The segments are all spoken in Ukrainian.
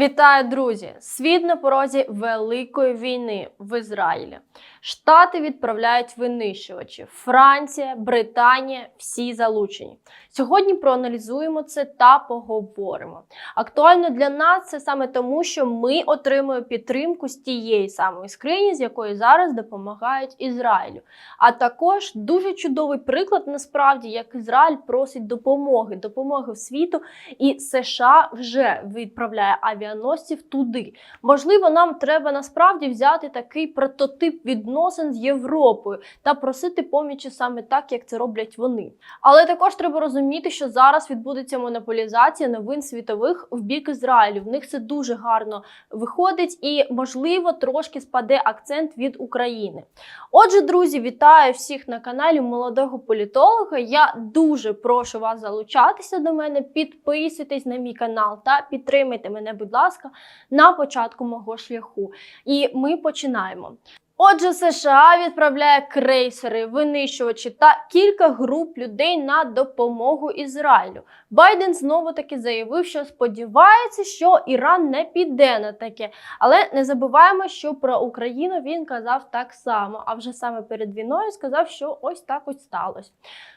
Вітаю, друзі! Світ на порозі великої війни в Ізраїлі. Штати відправляють винищувачі. Франція, Британія всі залучені. Сьогодні проаналізуємо це та поговоримо. Актуально для нас це саме тому, що ми отримуємо підтримку з тієї самої скрині, з якої зараз допомагають Ізраїлю. А також дуже чудовий приклад, насправді, як Ізраїль просить допомоги, допомоги в світу, і США вже відправляє авіаносців туди. Можливо, нам треба насправді взяти такий прототип відносин з Європою та просити помічі саме так, як це роблять вони. Але також треба розуміти, що зараз відбудеться монополізація новин світових в бік Ізраїлю. В них це дуже гарно виходить, і можливо трошки спаде акцент від України. Отже, друзі, вітаю всіх на каналі молодого політолога. Я дуже прошу вас залучатися до мене, підписуйтесь на мій канал та підтримайте мене, будь ласка, на початку мого шляху. І ми починаємо. Отже, США відправляє крейсери, винищувачі та кілька груп людей на допомогу Ізраїлю. Байден знову таки заявив, що сподівається, що Іран не піде на таке. Але не забуваємо, що про Україну він казав так само. А вже саме перед війною сказав, що ось так ось сталося.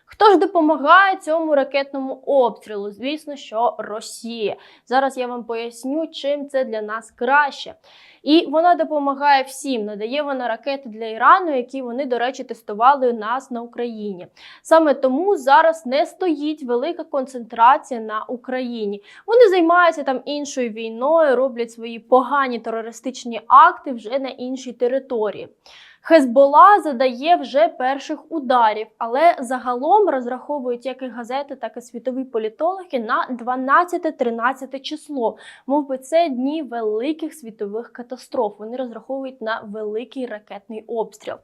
Хто ж допомагає цьому ракетному обстрілу? Звісно, що Росія. Зараз я вам поясню, чим це для нас краще. І вона допомагає всім. Надає вона ракети для Ірану, які вони, до речі, тестували у нас на Україні. Саме тому зараз не стоїть велика концентрація на Україні. Вони займаються там іншою війною, роблять свої погані терористичні акти вже на іншій території. Хезбола задає вже перших ударів, але загалом розраховують як і газети, так і світові політологи на 12-13 число. Мов би це дні великих світових катастроф. Вони розраховують на великий ракетний обстріл.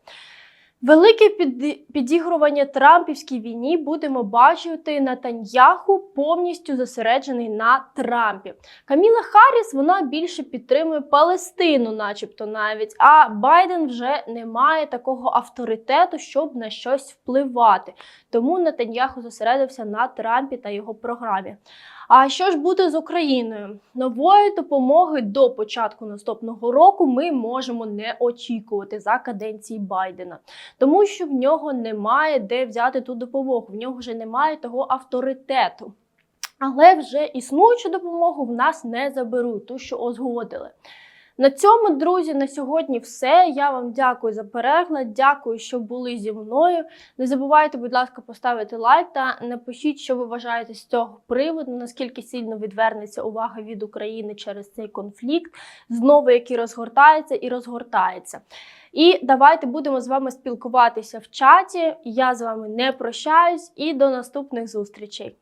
Велике під- підігрування Трампівській війні будемо бачити Натаньяху повністю зосереджений на Трампі. Каміла Харріс вона більше підтримує Палестину, начебто навіть. А Байден вже не має такого авторитету, щоб на щось впливати. Тому Натаньяху зосередився на Трампі та його програмі. А що ж буде з Україною? Нової допомоги до початку наступного року ми можемо не очікувати за каденції Байдена, тому що в нього немає де взяти ту допомогу, в нього вже немає того авторитету. Але вже існуючу допомогу в нас не заберуть, ту, що узгодили. На цьому, друзі, на сьогодні все. Я вам дякую за перегляд. Дякую, що були зі мною. Не забувайте, будь ласка, поставити лайк та напишіть, що ви вважаєте з цього приводу, наскільки сильно відвернеться увага від України через цей конфлікт, знову який розгортається і розгортається. І давайте будемо з вами спілкуватися в чаті. Я з вами не прощаюсь і до наступних зустрічей.